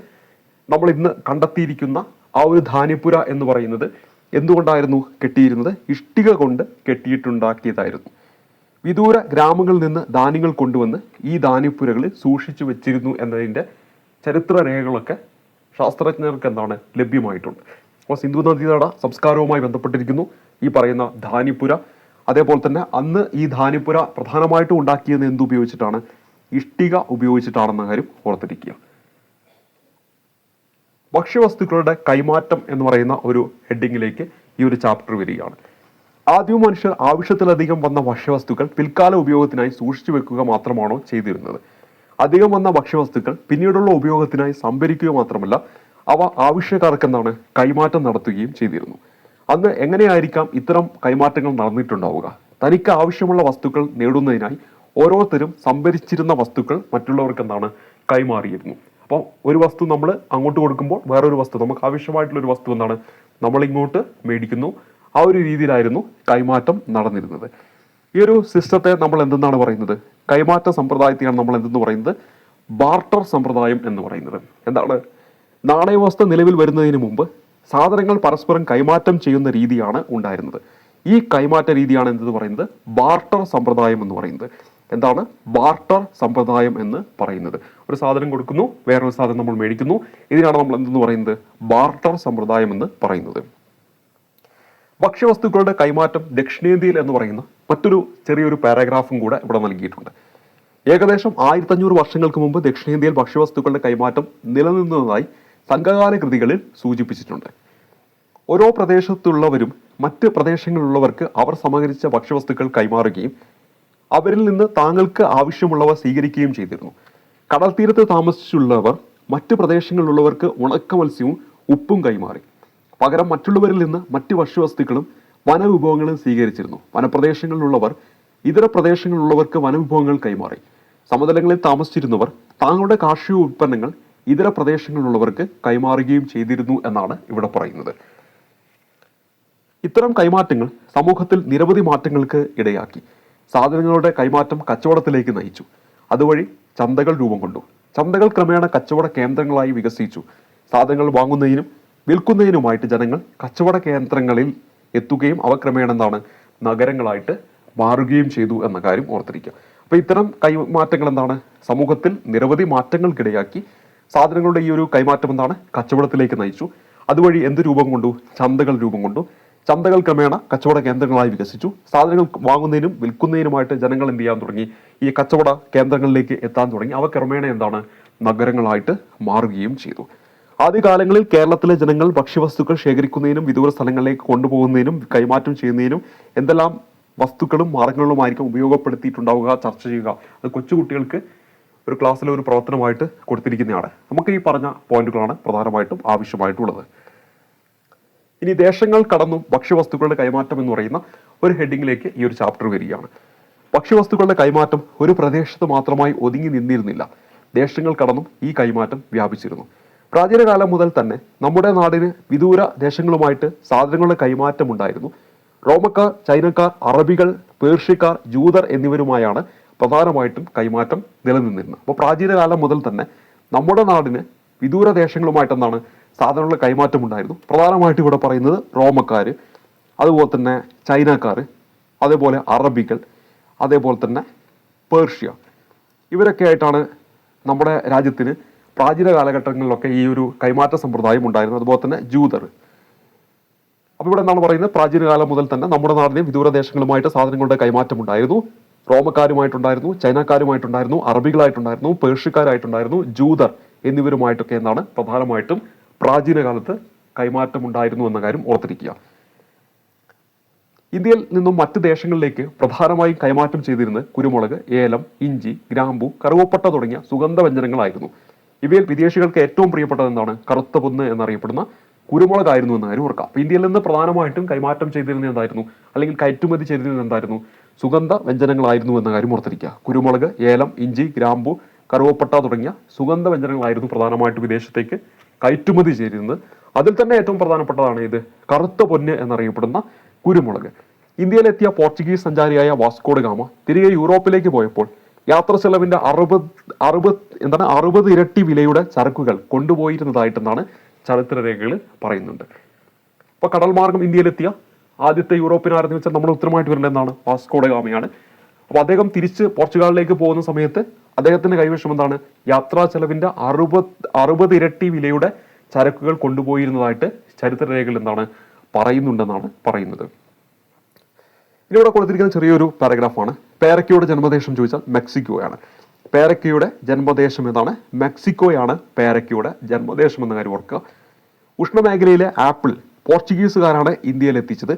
നമ്മൾ ഇന്ന് കണ്ടെത്തിയിരിക്കുന്ന ആ ഒരു ധാന്യപ്പുര എന്ന് പറയുന്നത് എന്തുകൊണ്ടായിരുന്നു കെട്ടിയിരുന്നത്? ഇഷ്ടിക കൊണ്ട് കെട്ടിയിട്ടുണ്ടാക്കിയതായിരുന്നു. വിദൂര ഗ്രാമങ്ങളിൽ നിന്ന് ധാന്യങ്ങൾ കൊണ്ടുവന്ന് ഈ ധാന്യപ്പുരകളിൽ സൂക്ഷിച്ചു വെച്ചിരുന്നു എന്നതിന്റെ ചരിത്ര രേഖകളൊക്കെ ശാസ്ത്രജ്ഞർക്ക് എന്താണ് ലഭ്യമായിട്ടുണ്ട്. അപ്പോൾ സിന്ധു നദീതട സംസ്കാരവുമായി ബന്ധപ്പെട്ടിരിക്കുന്നു. ഈ പറയുന്ന ധാനിപ്പുര. അതേപോലെ തന്നെ അന്ന് ഈ ധാനിപ്പുര പ്രധാനമായിട്ടും ഉണ്ടാക്കിയത് എന്തുപയോഗിച്ചിട്ടാണ് ഇഷ്ടിക ഉപയോഗിച്ചിട്ടാണെന്ന കാര്യം ഓർത്തിരിക്കുക. ഭക്ഷ്യവസ്തുക്കളുടെ കൈമാറ്റം എന്ന് പറയുന്ന ഒരു ഹെഡിങ്ങിലേക്ക് ഈ ഒരു ചാപ്റ്റർ വരികയാണ്. ആദ്യം മനുഷ്യർ ആവശ്യത്തിലധികം വന്ന ഭക്ഷ്യവസ്തുക്കൾ പിൽക്കാല ഉപയോഗത്തിനായി സൂക്ഷിച്ചു വെക്കുക മാത്രമാണോ ചെയ്തിരുന്നത്. അധികം വന്ന ഭക്ഷ്യവസ്തുക്കൾ പിന്നീടുള്ള ഉപയോഗത്തിനായി സംഭരിക്കുക മാത്രമല്ല അവ ആവശ്യക്കാർക്കെന്താണ് കൈമാറ്റം നടത്തുകയും ചെയ്തിരുന്നു. അന്ന് എങ്ങനെയായിരിക്കാം ഇത്തരം കൈമാറ്റങ്ങൾ നടന്നിട്ടുണ്ടാവുക? തനിക്ക് ആവശ്യമുള്ള വസ്തുക്കൾ നേടുന്നതിനായി ഓരോരുത്തരും സംഭരിച്ചിരുന്ന വസ്തുക്കൾ മറ്റുള്ളവർക്ക് എന്താണ് കൈമാറിയിരുന്നു. അപ്പോൾ ഒരു വസ്തു നമ്മൾ അങ്ങോട്ട് കൊടുക്കുമ്പോൾ വേറൊരു വസ്തു നമുക്ക് ആവശ്യമായിട്ടുള്ള ഒരു വസ്തു എന്താണ് നമ്മൾ ഇങ്ങോട്ട് മേടിക്കുന്നു. ആ ഒരു രീതിയിലായിരുന്നു കൈമാറ്റം നടന്നിരുന്നത്. ഈ ഒരു സിസ്റ്റത്തെ നമ്മൾ എന്തെന്നാണ് പറയുന്നത്? കൈമാറ്റ സമ്പ്രദായത്തെയാണ് നമ്മൾ എന്തെന്ന് പറയുന്നത്? ബാർട്ടർ സമ്പ്രദായം എന്ന് പറയുന്നത്. എന്താണ്? നാണയവ്യവസ്ഥ നിലവിൽ വരുന്നതിന് മുമ്പ് സാധനങ്ങൾ പരസ്പരം കൈമാറ്റം ചെയ്യുന്ന രീതിയാണ് ഉണ്ടായിരുന്നത്. ഈ കൈമാറ്റ രീതിയാണ് എന്തെന്ന് പറയുന്നത്? ബാർട്ടർ സമ്പ്രദായം എന്ന് പറയുന്നത്. എന്താണ്? ബാർട്ടർ സമ്പ്രദായം എന്ന് പറയുന്നത്. ഒരു സാധനം കൊടുക്കുന്നു വേറൊരു സാധനം നമ്മൾ മേടിക്കുന്നു. ഇതിനാണ് നമ്മൾ എന്തെന്ന് പറയുന്നത്? ബാർട്ടർ സമ്പ്രദായം എന്ന് പറയുന്നത്. ഭക്ഷ്യവസ്തുക്കളുടെ കൈമാറ്റം ദക്ഷിണേന്ത്യയിൽ എന്ന് പറയുന്ന മറ്റൊരു ചെറിയൊരു പാരാഗ്രാഫും കൂടെ ഇവിടെ നൽകിയിട്ടുണ്ട്. ഏകദേശം ആയിരത്തഞ്ഞൂറ് വർഷങ്ങൾക്ക് മുമ്പ് ദക്ഷിണേന്ത്യയിൽ ഭക്ഷ്യവസ്തുക്കളുടെ കൈമാറ്റം നിലനിന്നതായി സംഘകാല കൃതികളിൽ സൂചിപ്പിച്ചിട്ടുണ്ട്. ഓരോ പ്രദേശത്തുള്ളവരും മറ്റ് പ്രദേശങ്ങളിലുള്ളവർക്ക് അവർ സമാഹരിച്ച ഭക്ഷ്യവസ്തുക്കൾ കൈമാറുകയും അവരിൽ നിന്ന് താങ്കൾക്ക് ആവശ്യമുള്ളവ സ്വീകരിക്കുകയും ചെയ്തിരുന്നു. കടൽ തീരത്ത് താമസിച്ചുള്ളവർ മറ്റ് പ്രദേശങ്ങളിലുള്ളവർക്ക് ഉണക്ക മത്സ്യവും ഉപ്പും കൈമാറി. പകരം മറ്റുള്ളവരിൽ നിന്ന് മറ്റ് ഭക്ഷ്യവസ്തുക്കളും വനവിഭവങ്ങളും സ്വീകരിച്ചിരുന്നു. വനപ്രദേശങ്ങളിലുള്ളവർ ഇതര പ്രദേശങ്ങളിലുള്ളവർക്ക് വനവിഭവങ്ങൾ കൈമാറി. സമതലങ്ങളിൽ താമസിച്ചിരുന്നവർ താങ്കളുടെ കാർഷിക ഉൽപ്പന്നങ്ങൾ ഇതര പ്രദേശങ്ങളിലുള്ളവർക്ക് കൈമാറുകയും ചെയ്തിരുന്നു എന്നാണ് ഇവിടെ പറയുന്നത്. ഇത്തരം കൈമാറ്റങ്ങൾ സമൂഹത്തിൽ നിരവധി മാറ്റങ്ങൾക്ക് ഇടയാക്കി. സാധനങ്ങളുടെ കൈമാറ്റം കച്ചവടത്തിലേക്ക് നയിച്ചു. അതുവഴി ചന്തകൾ രൂപം കൊണ്ടു. ചന്തകൾ ക്രമേണ കച്ചവട കേന്ദ്രങ്ങളായി വികസിച്ചു. സാധനങ്ങൾ വാങ്ങുന്നതിനും വിൽക്കുന്നതിനുമായിട്ട് ജനങ്ങൾ കച്ചവട കേന്ദ്രങ്ങളിൽ എത്തുകയും അവ ക്രമേണ എന്താണ് നഗരങ്ങളായിട്ട് മാറുകയും ചെയ്തു എന്ന കാര്യം ഓർത്തിരിക്കുക. അപ്പോൾ ഇത്തരം കൈമാറ്റങ്ങൾ എന്താണ്? സമൂഹത്തിൽ നിരവധി മാറ്റങ്ങൾക്കിടയാക്കി. സാധനങ്ങളുടെ ഈ ഒരു കൈമാറ്റം എന്താണ്? കച്ചവടത്തിലേക്ക് നയിച്ചു. അതുവഴി എന്ത് രൂപം കൊണ്ടു? ചന്തകൾ രൂപം കൊണ്ടു. ചന്തകൾ ക്രമേണ കച്ചവട കേന്ദ്രങ്ങളായി വികസിച്ചു. സാധനങ്ങൾ വാങ്ങുന്നതിനും വിൽക്കുന്നതിനുമായിട്ട് ജനങ്ങൾ എന്ത് ചെയ്യാൻ തുടങ്ങി? ഈ കച്ചവട കേന്ദ്രങ്ങളിലേക്ക് എത്താൻ തുടങ്ങി. അവ ക്രമേണ എന്താണ്? നഗരങ്ങളായിട്ട് മാറുകയും ചെയ്തു. ആദ്യകാലങ്ങളിൽ കേരളത്തിലെ ജനങ്ങൾ ഭക്ഷ്യവസ്തുക്കൾ ശേഖരിക്കുന്നതിനും വിദൂര സ്ഥലങ്ങളിലേക്ക് കൊണ്ടുപോകുന്നതിനും കൈമാറ്റം ചെയ്യുന്നതിനും എന്തെല്ലാം വസ്തുക്കളും മാർഗങ്ങളുമായിരിക്കും ഉപയോഗപ്പെടുത്തിയിട്ടുണ്ടാവുക ചർച്ച ചെയ്യുക. അത് കൊച്ചുകുട്ടികൾക്ക് ഒരു ക്ലാസ്സിലെ ഒരു പ്രവർത്തനമായിട്ട് കൊടുത്തിരിക്കുന്നതാണ് നമുക്ക് ഈ പറഞ്ഞ പോയിന്റുകളാണ് പ്രധാനമായിട്ടും ആവശ്യമായിട്ടുള്ളത്. ഇനി ദേശങ്ങൾ കടന്നും ഭക്ഷ്യവസ്തുക്കളുടെ കൈമാറ്റം എന്ന് പറയുന്ന ഒരു ഹെഡിങ്ങിലേക്ക് ഈ ഒരു ചാപ്റ്റർ വരികയാണ്. ഭക്ഷ്യവസ്തുക്കളുടെ കൈമാറ്റം ഒരു പ്രദേശത്ത് മാത്രമായി ഒതുങ്ങി നിന്നിരുന്നില്ല. ദേശങ്ങൾ കടന്നും ഈ കൈമാറ്റം വ്യാപിച്ചിരുന്നു. പ്രാചീന കാലം മുതൽ തന്നെ നമ്മുടെ നാടിന് വിദൂര ദേശങ്ങളുമായിട്ട് സാധനങ്ങളുടെ കൈമാറ്റം ഉണ്ടായിരുന്നു റോമക്കാർ ചൈനക്കാർ അറബികൾ പേർഷ്യക്കാർ ജൂതർ എന്നിവരുമായാണ് പ്രധാനമായിട്ടും കൈമാറ്റം നിലനിന്നിരുന്നു. അപ്പോൾ പ്രാചീന കാലം മുതൽ തന്നെ നമ്മുടെ നാടിന് വിദൂര ദേശങ്ങളുമായിട്ട് എന്താണ് സാധനങ്ങളുടെ കൈമാറ്റം ഉണ്ടായിരുന്നു. പ്രധാനമായിട്ട് ഇവിടെ പറയുന്നത് റോമക്കാർ അതുപോലെ തന്നെ ചൈനക്കാർ അതേപോലെ അറബികൾ അതേപോലെ തന്നെ പേർഷ്യ. ഇവരൊക്കെ ആയിട്ടാണ് നമ്മുടെ രാജ്യത്തിന് പ്രാചീന കാലഘട്ടങ്ങളിലൊക്കെ ഈ ഒരു കൈമാറ്റ സമ്പ്രദായം ഉണ്ടായിരുന്നു അതുപോലെ തന്നെ ജൂതർ. അപ്പോൾ ഇവിടെ എന്താണ് പറയുന്നത്? പ്രാചീന കാലം മുതൽ തന്നെ നമ്മുടെ നാടിനെ വിദൂരദേശങ്ങളുമായിട്ട് സാധനങ്ങളുടെ കൈമാറ്റം ഉണ്ടായിരുന്നു. റോമക്കാരുമായിട്ടുണ്ടായിരുന്നു ചൈനക്കാരുമായിട്ടുണ്ടായിരുന്നു അറബികളായിട്ടുണ്ടായിരുന്നു പേർഷ്യക്കാരായിട്ടുണ്ടായിരുന്നു ജൂതർ എന്നിവരുമായിട്ടൊക്കെ എന്നാണ് പ്രധാനമായിട്ടും പ്രാചീന കാലത്ത് കൈമാറ്റം ഉണ്ടായിരുന്നു എന്ന കാര്യം ഓർത്തിരിക്കുക. ഇന്ത്യയിൽ നിന്നും മറ്റ് ദേശങ്ങളിലേക്ക് പ്രധാനമായും കൈമാറ്റം ചെയ്തിരുന്നത് കുരുമുളക് ഏലം ഇഞ്ചി ഗ്രാമ്പു കറുവപ്പട്ട തുടങ്ങിയ സുഗന്ധ വ്യഞ്ജനങ്ങളായിരുന്നു. ഇവയിൽ വിദേശികൾക്ക് ഏറ്റവും പ്രിയപ്പെട്ടത് എന്താണ്? കറുത്ത പൊന്ന് എന്നറിയപ്പെടുന്ന കുരുമുളകായിരുന്നു എന്ന കാര്യം ഓർക്കാം ഇന്ത്യയിൽ നിന്ന് പ്രധാനമായിട്ടും കൈമാറ്റം ചെയ്തിരുന്നത് എന്തായിരുന്നു? അല്ലെങ്കിൽ കയറ്റുമതി ചെയ്തിരുന്നത് എന്തായിരുന്നു? സുഗന്ധ വ്യഞ്ജനങ്ങളായിരുന്നു എന്ന കാര്യം ഓർത്തിരിക്കുക. കുരുമുളക് ഏലം ഇഞ്ചി ഗ്രാമ്പു കറുവപ്പട്ട തുടങ്ങിയ സുഗന്ധ വ്യഞ്ജനങ്ങളായിരുന്നു പ്രധാനമായിട്ട് വിദേശത്തേക്ക് കയറ്റുമതി ചെയ്തിരുന്നത്. അതിൽ തന്നെ ഏറ്റവും പ്രധാനപ്പെട്ടതാണ് ഇത്. കറുത്ത പൊന്ന് എന്നറിയപ്പെടുന്ന കുരുമുളക്. ഇന്ത്യയിലെത്തിയ പോർച്ചുഗീസ് സഞ്ചാരിയായ വാസ്കോഡ് ഗാമ തിരികെ യൂറോപ്പിലേക്ക് പോയപ്പോൾ യാത്ര ചെലവിന്റെ അറുപത് അറുപത് എന്താണ് അറുപത് ഇരട്ടി വിലയുടെ ചരക്കുകൾ കൊണ്ടുപോയിരുന്നതായിട്ടെന്നാണ് ചരിത്രരേഖകൾ പറയുന്നുണ്ട്. അപ്പോൾ കടൽ മാർഗം ഇന്ത്യയിലെത്തിയ ആദ്യത്തെ യൂറോപ്യൻ ആരെന്ന് വെച്ചാൽ നമ്മുടെ ഉത്തരമായിട്ട് വരേണ്ടത് വാസ്കോഡഗാമിയാണ് വാസ്കോഡ ഗാമയാണ്. അപ്പോൾ അദ്ദേഹം തിരിച്ച് പോർച്ചുഗലിലേക്ക് പോകുന്ന സമയത്ത് അദ്ദേഹത്തിന്റെ കൈവശം എന്താണ്? യാത്രാ ചെലവിന്റെ അറുപത് അറുപത് ഇരട്ടി വിലയുടെ ചരക്കുകൾ കൊണ്ടുപോയിരുന്നതായിട്ട് ചരിത്രരേഖകൾ എന്താണ്? പറയുന്നുണ്ടെന്നാണ് പറയുന്നത്. ഇനി ഇവിടെ കൊടുത്തിരിക്കുന്ന ചെറിയൊരു പാരഗ്രാഫാണ്. പേരക്കയുടെ ജന്മദേശം ചോദിച്ചാൽ മെക്സിക്കോയാണ്. പേരക്കയുടെ ജന്മദേശം എന്നാണ് മെക്സിക്കോയാണ് പേരക്കയുടെ ജന്മദേശം എന്ന കാര്യം ഓർക്കുക. ഉഷ്ണമേഖലയിലെ ആപ്പിൾ പോർച്ചുഗീസുകാരാണ് ഇന്ത്യയിൽ എത്തിച്ചത്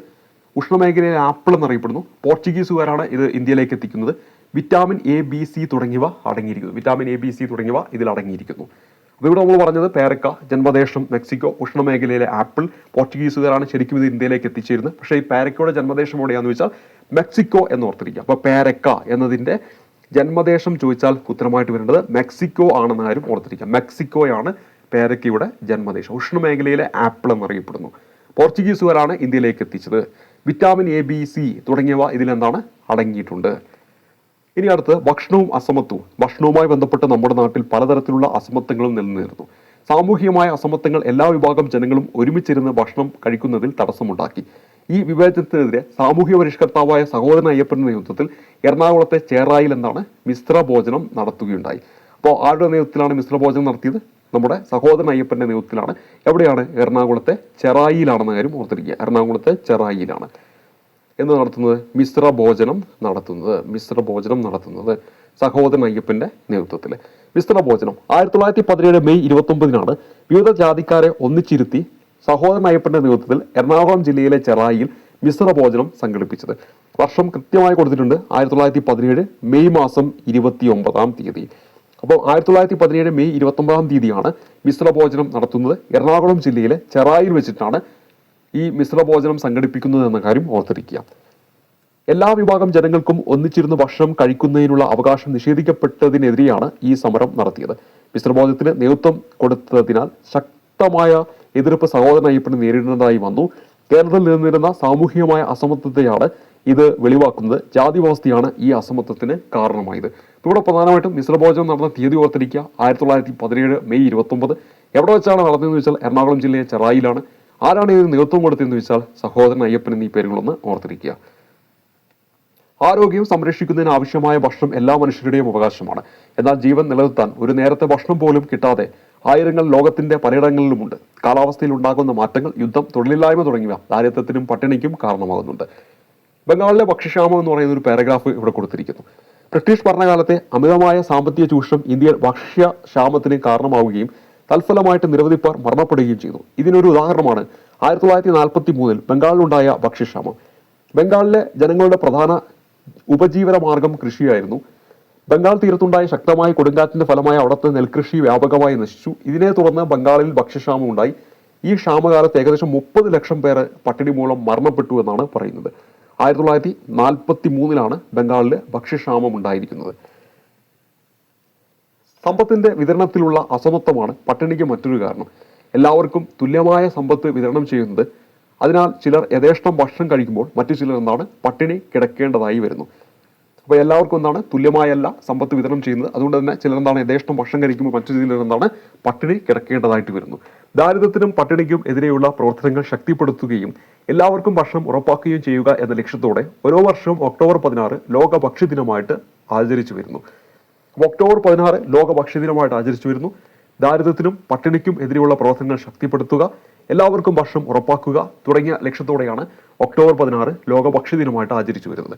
ഉഷ്ണമേഖലയിലെ ആപ്പിൾ എന്നറിയപ്പെടുന്നു. പോർച്ചുഗീസുകാരാണ് ഇത് ഇന്ത്യയിലേക്ക് എത്തിക്കുന്നത് വിറ്റാമിൻ എ ബി സി തുടങ്ങിയവ അടങ്ങിയിരിക്കുന്നു. വിറ്റാമിൻ എ ബി സി തുടങ്ങിയവ ഇതിൽ അടങ്ങിയിരിക്കുന്നു. അപ്പോൾ ഇവിടെ നമ്മൾ പറഞ്ഞത് പേരക്ക ജന്മദേശം മെക്സിക്കോ ഉഷ്ണമേഖലയിലെ ആപ്പിൾ. പോർച്ചുഗീസുകാരാണ് ശരിക്കും ഇത് ഇന്ത്യയിലേക്ക് എത്തിച്ചിരുന്നത് പക്ഷേ ഈ പേരക്കയുടെ ജന്മദേശം എവിടെയാണെന്ന് വെച്ചാൽ മെക്സിക്കോ എന്ന് ഓർത്തിരിക്കുക അപ്പോൾ പേരക്ക എന്നതിന്റെ ജന്മദേശം ചോദിച്ചാൽ ഉത്തരമായിട്ട് വരേണ്ടത് മെക്സിക്കോ ആണെന്നാരും ഓർത്തിരിക്കുക. മെക്സിക്കോയാണ് പേരക്കയുടെ ജന്മദേശം. ഉഷ്ണമേഖലയിലെ ആപ്പിൾ എന്നറിയപ്പെടുന്നു. പോർച്ചുഗീസുകാരാണ് ഇന്ത്യയിലേക്ക് എത്തിച്ചത്. വിറ്റാമിൻ എ ബി സി തുടങ്ങിയവ ഇതിലെന്താണ്? അടങ്ങിയിട്ടുണ്ട്. ഇനി അടുത്ത് ഭക്ഷണവും അസമത്വവും. ഭക്ഷണവുമായി ബന്ധപ്പെട്ട് നമ്മുടെ നാട്ടിൽ പലതരത്തിലുള്ള അസമത്വങ്ങളും നിലനിന്നിരുന്നു. സാമൂഹികമായ അസമത്വങ്ങൾ എല്ലാ വിഭാഗം ജനങ്ങളും ഒരുമിച്ചിരുന്ന് ഭക്ഷണം കഴിക്കുന്നതിൽ തടസ്സമുണ്ടാക്കി. ഈ വിവേചനത്തിനെതിരെ സാമൂഹ്യ പരിഷ്കർത്താവായ സഹോദരൻ അയ്യപ്പന്റെ നേതൃത്വത്തിൽ എറണാകുളത്തെ ചേറായിൽ എന്താണ്? മിശ്ര ഭോജനം നടത്തുകയുണ്ടായി. അപ്പോൾ ആരുടെ നേതൃത്വത്തിലാണ് മിശ്ര ഭോജനം നടത്തിയത്? നമ്മുടെ സഹോദരൻ അയ്യപ്പന്റെ നേതൃത്വത്തിലാണ് എവിടെയാണ്? എറണാകുളത്തെ ചെറായിയിലാണെന്ന കാര്യം ഓർത്തിരിക്കുക. എറണാകുളത്തെ ചെറായിയിലാണ്. എന്ന് നടത്തുന്നത്? മിശ്ര ഭോജനം നടത്തുന്നത്. മിശ്ര ഭോജനം നടത്തുന്നത് സഹോദരൻ അയ്യപ്പന്റെ നേതൃത്വത്തിൽ മിശ്ര ഭോജനം ആയിരത്തി തൊള്ളായിരത്തി പതിനേഴ് മെയ് ഇരുപത്തി ഒമ്പതിനാണ് വിവിധ ജാതിക്കാരെ ഒന്നിച്ചിരുത്തി സഹോദരൻ അയ്യപ്പന്റെ നേതൃത്വത്തിൽ എറണാകുളം ജില്ലയിലെ ചെറായിയിൽ മിശ്ര ഭോജനം സംഘടിപ്പിച്ചത്. വർഷം കൃത്യമായി കൊടുത്തിട്ടുണ്ട് ആയിരത്തി തൊള്ളായിരത്തി പതിനേഴ് മെയ് മാസം ഇരുപത്തി ഒമ്പതാം തീയതി. അപ്പോൾ ആയിരത്തി തൊള്ളായിരത്തി പതിനേഴ് മെയ് ഇരുപത്തി ഒമ്പതാം തീയതിയാണ് മിശ്ര ഭോജനം നടത്തുന്നത്. എറണാകുളം ജില്ലയിലെ ചെറായിൽ വെച്ചിട്ടാണ് ഈ മിശ്ര ഭോജനം സംഘടിപ്പിക്കുന്നത് എന്ന കാര്യം ഓർത്തിരിക്കുക. എല്ലാ വിഭാഗം ജനങ്ങൾക്കും ഒന്നിച്ചിരുന്ന് ഭക്ഷണം കഴിക്കുന്നതിനുള്ള അവകാശം നിഷേധിക്കപ്പെട്ടതിനെതിരെയാണ് ഈ സമരം നടത്തിയത്. മിശ്രഭോജനത്തിന് നേതൃത്വം കൊടുത്തതിനാൽ ശക്തമായ എതിർപ്പ് സഹോദരൻ നേരിടുന്നതായി വന്നു. കേരളത്തിൽ നിലനിന്നിരുന്ന സാമൂഹികമായ അസമത്വത്തെയാണ് ഇത് വെളിവാക്കുന്നത്. ജാതി വ്യവസ്ഥയാണ് ഈ അസമത്വത്തിന് കാരണമായത്. ഇവിടെ പ്രധാനമായിട്ടും മിശ്രഭോജനം നടന്ന തീയതി ഓർത്തിരിക്കുക. ആയിരത്തി തൊള്ളായിരത്തി പതിനേഴ് മെയ് ഇരുപത്തി ഒമ്പത് എവിടെ വെച്ചാണ് നടന്നതെന്ന് വെച്ചാൽ എറണാകുളം ജില്ലയിലെ ചെറായിലാണ്. ആരാണ് ഇതിന് നേതൃത്വം കൊടുത്തതെന്ന് വെച്ചാൽ സഹോദരൻ അയ്യപ്പൻ എന്നീ പേരുകളൊന്ന് ഓർത്തിരിക്കുക. ആരോഗ്യം സംരക്ഷിക്കുന്നതിന് ആവശ്യമായ ഭക്ഷണം എല്ലാ മനുഷ്യരുടെയും അവകാശമാണ്. എന്നാൽ ജീവൻ നിലനിർത്താൻ ഒരു നേരത്തെ ഭക്ഷണം പോലും കിട്ടാതെ ആയിരങ്ങൾ ലോകത്തിന്റെ പലയിടങ്ങളിലുമുണ്ട്. കാലാവസ്ഥയിൽ ഉണ്ടാകുന്ന മാറ്റങ്ങൾ യുദ്ധം തൊഴിലില്ലായ്മ തുടങ്ങിയവ ദാരിദ്ര്യത്തിനും പട്ടിണിക്കും കാരണമാകുന്നുണ്ട്. ബംഗാളിലെ ഭക്ഷ്യക്ഷാമം എന്ന് പറയുന്ന ഒരു പാരഗ്രാഫ് ഇവിടെ കൊടുത്തിരിക്കുന്നു. ബ്രിട്ടീഷ് ഭരണകാലത്തെ അമിതമായ സാമ്പത്തിക ചൂഷണം ഇന്ത്യയിൽ ഭക്ഷ്യക്ഷാമത്തിന് കാരണമാവുകയും തൽഫലമായിട്ട് നിരവധി പേർ മരണപ്പെടുകയും ചെയ്തു. ഇതിനൊരു ഉദാഹരണമാണ് ആയിരത്തി തൊള്ളായിരത്തി നാൽപ്പത്തി മൂന്നിൽ ബംഗാളിലുണ്ടായ ഭക്ഷ്യക്ഷാമം. ബംഗാളിലെ ജനങ്ങളുടെ പ്രധാന ഉപജീവന മാർഗം കൃഷിയായിരുന്നു. ബംഗാൾ തീരത്തുണ്ടായ ശക്തമായ കൊടുങ്കാറ്റിന്റെ ഫലമായി അവിടുത്തെ നെൽകൃഷി വ്യാപകമായി നശിച്ചു. ഇതിനെ തുടർന്ന് ബംഗാളിൽ ഭക്ഷ്യക്ഷാമം ഉണ്ടായി. ഈ ക്ഷാമകാലത്ത് ഏകദേശം മുപ്പത് ലക്ഷം പേര് പട്ടിണി മൂലം മരണപ്പെട്ടു എന്നാണ് പറയുന്നത്. ആയിരത്തി തൊള്ളായിരത്തി നാൽപ്പത്തി മൂന്നിലാണ് ബംഗാളിൽ ഭക്ഷ്യക്ഷാമം ഉണ്ടായിരിക്കുന്നത്. സമ്പത്തിന്റെ വിതരണത്തിലുള്ള അസമത്വമാണ് പട്ടിണിക്ക് മറ്റൊരു കാരണം. എല്ലാവർക്കും തുല്യമായ സമ്പത്ത് വിതരണം ചെയ്യുന്നത് അതിനാൽ ചിലർ യഥേഷ്ടം ഭക്ഷണം കഴിക്കുമ്പോൾ മറ്റു ചിലർ എന്താണ് പട്ടിണി കിടക്കേണ്ടതായി വരുന്നു. അപ്പോൾ എല്ലാവർക്കും എന്താണ് തുല്യമായല്ല സമ്പത്ത് വിതരണം ചെയ്യുന്നത്. അതുകൊണ്ട് തന്നെ ചിലർ എന്താണ് യഥേഷ്ടം ഭക്ഷണം കഴിക്കുമ്പോൾ മറ്റു ചിലർ എന്താണ് പട്ടിണി കിടക്കേണ്ടതായിട്ട് വരുന്നു. ദാരിദ്ര്യത്തിനും പട്ടിണിക്കും എതിരെയുള്ള പ്രവർത്തനങ്ങൾ ശക്തിപ്പെടുത്തുകയും എല്ലാവർക്കും ഭക്ഷണം ഉറപ്പാക്കുകയും ചെയ്യുക എന്ന ലക്ഷ്യത്തോടെ ഓരോ വർഷവും ഒക്ടോബർ പതിനാറ് ലോക ഭക്ഷ്യ ദിനമായിട്ട് ആചരിച്ചു വരുന്നു. ഒക്ടോബർ പതിനാറ് ലോക ഭക്ഷ്യദിനമായിട്ട് ആചരിച്ചു വരുന്നു. ദാരിദ്ര്യത്തിനും പട്ടിണിക്കും എതിരെയുള്ള പ്രവർത്തനങ്ങൾ ശക്തിപ്പെടുത്തുക. എല്ലാവർക്കും ഭക്ഷണം ഉറപ്പാക്കുക തുടങ്ങിയ ലക്ഷ്യത്തോടെയാണ് ഒക്ടോബർ പതിനാറ് ലോക ഭക്ഷ്യ ദിനമായിട്ട് ആചരിച്ചു വരുന്നത്.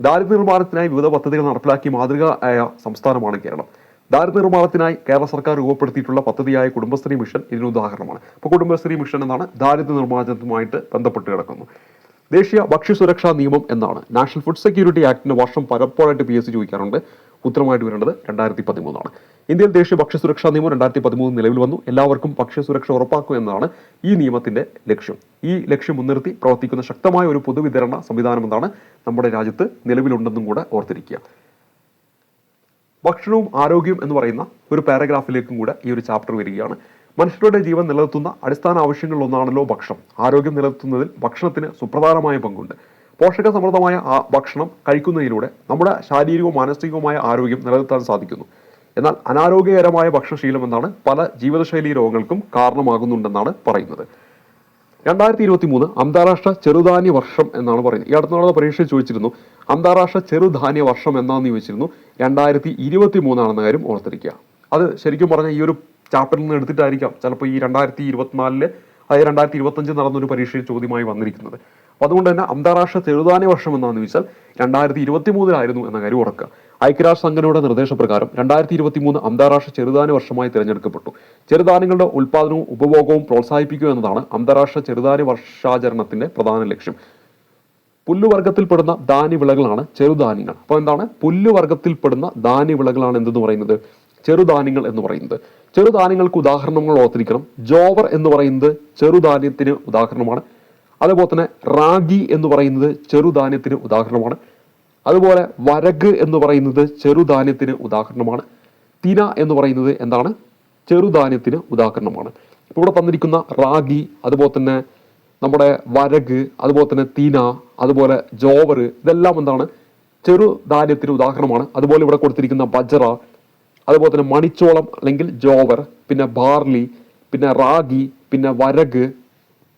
ദാരിദ്ര്യ നിർമ്മാണത്തിനായി വിവിധ പദ്ധതികൾ നടപ്പിലാക്കി മാതൃകയായ സംസ്ഥാനമാണ് കേരളം. ദാരിദ്ര്യ നിർമ്മാണത്തിനായി കേരള സർക്കാർ രൂപപ്പെടുത്തിയിട്ടുള്ള പദ്ധതിയായ കുടുംബശ്രീ മിഷൻ ഇതിന് ഉദാഹരണമാണ്. അപ്പോൾ കുടുംബശ്രീ മിഷൻ എന്നാണ് ദാരിദ്ര്യ നിർമ്മാർജനവുമായിട്ട് ബന്ധപ്പെട്ട് കിടക്കുന്നു. ദേശീയ ഭക്ഷ്യസുരക്ഷാ നിയമം എന്നാണ് നാഷണൽ ഫുഡ് സെക്യൂരിറ്റി ആക്ടിന്റെ വർഷം പലപ്പോഴായിട്ട് പി എസ് സി ചോദിക്കാറുണ്ട്. ഉത്തരമായിട്ട് വരേണ്ടത് രണ്ടായിരത്തി പതിമൂന്നാണ് ഇന്ത്യയിൽ ദേശീയ ഭക്ഷ്യസുരക്ഷാ നിയമം രണ്ടായിരത്തി പതിമൂന്ന് നിലവിൽ വന്നു. എല്ലാവർക്കും ഭക്ഷ്യസുരക്ഷ ഉറപ്പാക്കുക എന്നതാണ് ഈ നിയമത്തിന്റെ ലക്ഷ്യം. ഈ ലക്ഷ്യം മുൻനിർത്തി പ്രവർത്തിക്കുന്ന ശക്തമായ ഒരു പൊതുവിതരണ സംവിധാനം എന്നാണ് നമ്മുടെ രാജ്യത്ത് നിലവിലുണ്ടെന്നും കൂടെ ഓർത്തിരിക്കുക. ഭക്ഷണവും ആരോഗ്യവും എന്ന് പറയുന്ന ഒരു പാരഗ്രാഫിലേക്കും കൂടെ ഈ ഒരു ചാപ്റ്റർ വരികയാണ്. മനുഷ്യരുടെ ജീവൻ നിലനിർത്തുന്ന അടിസ്ഥാന ആവശ്യങ്ങളിലൊന്നാണല്ലോ ഭക്ഷണം. ആരോഗ്യം നിലനിർത്തുന്നതിൽ ഭക്ഷണത്തിന് സുപ്രധാനമായ പങ്കുണ്ട്. പോഷക സമൃദ്ധമായ ആ ഭക്ഷണം കഴിക്കുന്നതിലൂടെ നമ്മുടെ ശാരീരികവും മാനസികവുമായ ആരോഗ്യം നിലനിർത്താൻ സാധിക്കുന്നു. എന്നാൽ അനാരോഗ്യകരമായ ഭക്ഷണശീലം എന്നാണ് പല ജീവിതശൈലി രോഗങ്ങൾക്കും കാരണമാകുന്നുണ്ടെന്നാണ് പറയുന്നത്. രണ്ടായിരത്തി ഇരുപത്തി മൂന്ന് അന്താരാഷ്ട്ര ചെറുധാന്യ വർഷം എന്നാണ് പറയുന്നത്. ഈ അടുത്ത നാളെ പരീക്ഷയിൽ ചോദിച്ചിരുന്നു അന്താരാഷ്ട്ര ചെറുധാന്യ വർഷം എന്നാന്ന് ചോദിച്ചിരുന്നു. രണ്ടായിരത്തി ഇരുപത്തി മൂന്നാണെന്ന കാര്യം ഓർത്തിരിക്കുക. അത് ശരിക്കും പറഞ്ഞാൽ ഈ ഒരു ചാപ്റ്ററിൽ നിന്ന് എടുത്തിട്ടായിരിക്കാം. ചിലപ്പോൾ ഈ രണ്ടായിരത്തി ഇരുപത്തിനാലിൽ അതായത് രണ്ടായിരത്തി ഇരുപത്തഞ്ച് നടന്നൊരു പരീക്ഷയിൽ ചോദ്യമായി വന്നിരിക്കുന്നത്. അപ്പോൾ അതുകൊണ്ട് തന്നെ അന്താരാഷ്ട്ര ചെറുധാന്യ വർഷം എന്നാന്ന് ചോദിച്ചാൽ രണ്ടായിരത്തി ഇരുപത്തി മൂന്നിലായിരുന്നു എന്ന കാര്യം ഉറക്കുക ഐക്യരാഷ്ട്ര സംഘടനയുടെ നിർദ്ദേശപ്രകാരം രണ്ടായിരത്തി ഇരുപത്തി മൂന്ന് അന്താരാഷ്ട്ര ചെറുതാന വർഷമായി തിരഞ്ഞെടുക്കപ്പെട്ടു. ചെറുതാനങ്ങളുടെ ഉൽപ്പാദനവും ഉപഭോഗവും പ്രോത്സാഹിപ്പിക്കുക എന്നതാണ് അന്താരാഷ്ട്ര ചെറുതാന വർഷാചരണത്തിന്റെ പ്രധാന ലക്ഷ്യം. പുല്ലുവർഗത്തിൽപ്പെടുന്ന ധാന്യവിളകളാണ് ചെറുധാന്യങ്ങൾ. അപ്പോൾ എന്താണ്? പുല്ലുവർഗത്തിൽപ്പെടുന്ന ധാന്യവിളകളാണ് എന്തെന്ന് പറയുന്നത്? ചെറുധാന്യങ്ങൾ എന്ന് പറയുന്നത്. ചെറുധാന്യങ്ങൾക്ക് ഉദാഹരണങ്ങൾ ഓർത്തിരിക്കണം. ജോവർ എന്ന് പറയുന്നത് ചെറുധാന്യത്തിന് ഉദാഹരണമാണ്. അതുപോലെ തന്നെ റാഗി എന്ന് പറയുന്നത് ചെറുധാന്യത്തിന് ഉദാഹരണമാണ്. അതുപോലെ വരഗ് എന്ന് പറയുന്നത് ചെറുധാന്യത്തിന് ഉദാഹരണമാണ്. തിന എന്ന് പറയുന്നത് എന്താണ്? ചെറുധാന്യത്തിന് ഉദാഹരണമാണ്. ഇപ്പോൾ ഇവിടെ തന്നിരിക്കുന്ന റാഗി അതുപോലെ തന്നെ നമ്മുടെ വരഗ് അതുപോലെ തന്നെ തീന അതുപോലെ ജോവർ ഇതെല്ലാം എന്താണ്? ചെറുധാന്യത്തിന് ഉദാഹരണമാണ്. അതുപോലെ ഇവിടെ കൊടുത്തിരിക്കുന്ന ബജറ അതുപോലെ തന്നെ മണിച്ചോളം അല്ലെങ്കിൽ ജോവർ പിന്നെ ബാർലി പിന്നെ റാഗി പിന്നെ വരഗ്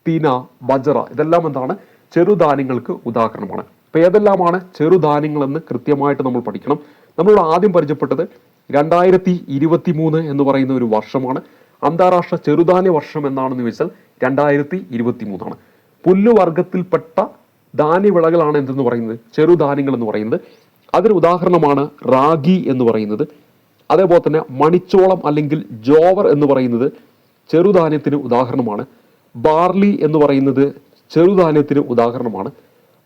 തീന ബജറ ഇതെല്ലാം എന്താണ്? ചെറുധാന്യങ്ങൾക്ക് ഉദാഹരണമാണ്. അപ്പോൾ ഏതെല്ലാമാണ് ചെറുധാന്യങ്ങളെന്ന് കൃത്യമായിട്ട് നമ്മൾ പഠിക്കണം. നമ്മളിവിടെ ആദ്യം പരിചയപ്പെട്ടത് രണ്ടായിരത്തി ഇരുപത്തി മൂന്ന് എന്ന് പറയുന്ന ഒരു വർഷമാണ്. അന്താരാഷ്ട്ര ചെറുധാന്യ വർഷം എന്നാണെന്ന് ചോദിച്ചാൽ രണ്ടായിരത്തി ഇരുപത്തി മൂന്നാണ് പുല്ലുവർഗത്തിൽപ്പെട്ട ധാന്യവിളകളാണ് എന്തെന്ന് പറയുന്നത്? ചെറുധാന്യങ്ങൾ എന്ന് പറയുന്നത്. അതിന് ഉദാഹരണമാണ് റാഗി എന്ന് പറയുന്നത്. അതേപോലെ തന്നെ മണിച്ചോളം അല്ലെങ്കിൽ ജോവർ എന്ന് പറയുന്നത് ചെറുധാന്യത്തിന് ഉദാഹരണമാണ്. ബാർലി എന്ന് പറയുന്നത് ചെറുധാന്യത്തിന് ഉദാഹരണമാണ്.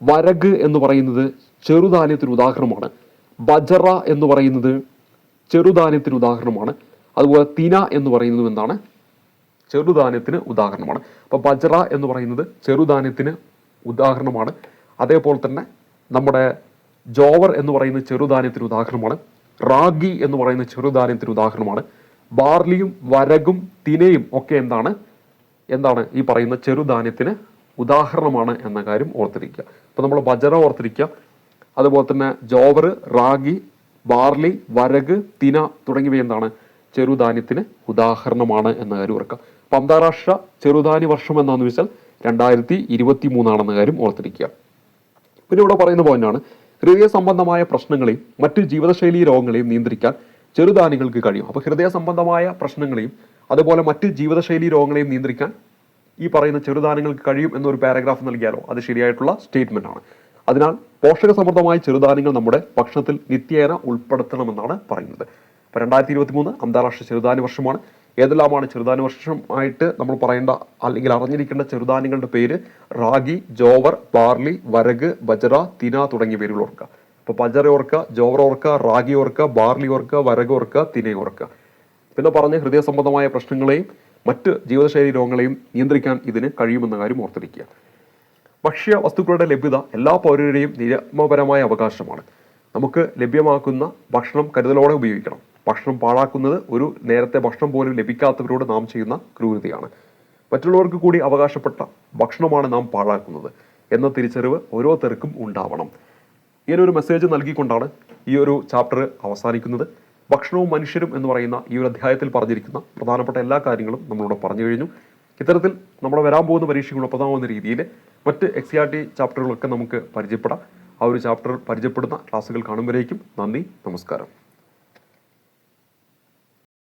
വരഗ് എന്ന് പറയുന്നത് ചെറുധാന്യത്തിന് ഉദാഹരണമാണ്. ബജറ എന്ന് പറയുന്നത് ചെറുധാന്യത്തിന് ഉദാഹരണമാണ്. അതുപോലെ തിന എന്ന് പറയുന്നത് എന്താണ്? ചെറുധാന്യത്തിന് ഉദാഹരണമാണ്. അപ്പോൾ ബജറ എന്ന് പറയുന്നത് ചെറുധാന്യത്തിന് ഉദാഹരണമാണ്. അതേപോലെ തന്നെ നമ്മുടെ ജോവർ എന്ന് പറയുന്നത് ചെറുധാന്യത്തിന് ഉദാഹരണമാണ്. റാഗി എന്ന് പറയുന്ന ചെറുധാന്യത്തിന് ഉദാഹരണമാണ്. ബാർലിയും വരകും തിനയും ഒക്കെ എന്താണ്? എന്താണ് ഈ പറയുന്ന ചെറുധാന്യത്തിന് ഉദാഹരണമാണ് എന്ന കാര്യം ഓർത്തിരിക്കുക. അപ്പോൾ നമ്മൾ ബജറ ഓർത്തിരിക്കുക. അതുപോലെ തന്നെ ജോവർ റാഗി ബാർലി വരക് തിന തുടങ്ങിയവ എന്താണ്? ചെറുധാന്യത്തിന് ഉദാഹരണമാണ് എന്ന കാര്യം ഓർക്കുക. അപ്പം അന്താരാഷ്ട്ര ചെറുധാന്യ വർഷം എന്താണെന്ന് വെച്ചാൽ രണ്ടായിരത്തി ഇരുപത്തി മൂന്നാണെന്ന കാര്യം ഓർത്തിരിക്കുക. പിന്നെ ഇവിടെ പറയുന്ന പോയിന്റാണ് ഹൃദയ സംബന്ധമായ പ്രശ്നങ്ങളെയും മറ്റ് ജീവിതശൈലി രോഗങ്ങളെയും നിയന്ത്രിക്കാൻ ചെറുധാന്യങ്ങൾക്ക് കഴിയും. അപ്പോൾ ഹൃദയ സംബന്ധമായ പ്രശ്നങ്ങളെയും അതുപോലെ മറ്റ് ജീവിതശൈലി രോഗങ്ങളെയും നിയന്ത്രിക്കാൻ ഈ പറയുന്ന ചെറുധാന്യങ്ങൾക്ക് കഴിയും എന്നൊരു പാരഗ്രാഫ് നൽകിയാലോ? അത് ശരിയായിട്ടുള്ള സ്റ്റേറ്റ്മെന്റ് ആണ്. അതിനാൽ പോഷക സമൃദ്ധമായ ചെറുധാന്യങ്ങൾ നമ്മുടെ ഭക്ഷണത്തിൽ നിത്യേന ഉൾപ്പെടുത്തണമെന്നാണ് പറയുന്നത്. അപ്പോൾ രണ്ടായിരത്തി ഇരുപത്തി മൂന്ന് അന്താരാഷ്ട്ര ചെറുധാന്യ വർഷമാണ്. ഏതെല്ലാമാണ് ചെറുധാന്യ വർഷമായിട്ട് നമ്മൾ പറയേണ്ട അല്ലെങ്കിൽ അറിഞ്ഞിരിക്കേണ്ട ചെറുധാന്യങ്ങളുടെ പേര് റാഗി ജോവർ ബാർലി വരഗ് ബജറ തിന തുടങ്ങിയ പേരുകൾ ഓർക്കുക. അപ്പോൾ ബജറ ഓർക്കുക ജോവർ ഓർക്കുക റാഗി ഓർക്കുക ബാർലി ഓർക്കുക വരഗ് ഓർക്കുക തിന ഓർക്കുക. പിന്നെ പറഞ്ഞ ഹൃദയ സംബന്ധമായ പ്രശ്നങ്ങളെയും മറ്റ് ജീവിതശൈലി രോഗങ്ങളെയും നിയന്ത്രിക്കാൻ ഇതിന് കഴിയുമെന്ന കാര്യം ഓർത്തിരിക്കുക. ഭക്ഷ്യ വസ്തുക്കളുടെ ലഭ്യത എല്ലാ പൗരരുടെയും നിയമപരമായ അവകാശമാണ്. നമുക്ക് ലഭ്യമാക്കുന്ന ഭക്ഷണം കരുതലോടെ ഉപയോഗിക്കണം. ഭക്ഷണം പാഴാക്കുന്നത് ഒരു നേരത്തെ ഭക്ഷണം പോലും ലഭിക്കാത്തവരോട് നാം ചെയ്യുന്ന ക്രൂരതയാണ്. മറ്റുള്ളവർക്ക് കൂടി അവകാശപ്പെട്ട ഭക്ഷണമാണ് നാം പാഴാക്കുന്നത് എന്ന തിരിച്ചറിവ് ഓരോരുത്തർക്കും ഉണ്ടാവണം. ഇങ്ങനൊരു മെസ്സേജ് നൽകിക്കൊണ്ടാണ് ഈ ഒരു ചാപ്റ്റർ അവസാനിക്കുന്നത്. ഭക്ഷണവും മനുഷ്യരും എന്ന് പറയുന്ന ഈ ഒരു അധ്യായത്തിൽ പറഞ്ഞിരിക്കുന്ന പ്രധാനപ്പെട്ട എല്ലാ കാര്യങ്ങളും നമ്മളിവിടെ പറഞ്ഞു കഴിഞ്ഞു. ഇത്തരത്തിൽ നമ്മുടെ വരാൻ പോകുന്ന പരീക്ഷയ്ക്ക് ഉൾപ്പെടാവുന്ന രീതിയിൽ മറ്റ് എക്സ് ആർ ടി ചാപ്റ്ററുകളൊക്കെ നമുക്ക് പരിചയപ്പെടാം. ആ ഒരു ചാപ്റ്റർ പരിചയപ്പെടുന്ന ക്ലാസ്സുകൾ കാണുമ്പോഴേക്കും നന്ദി നമസ്കാരം.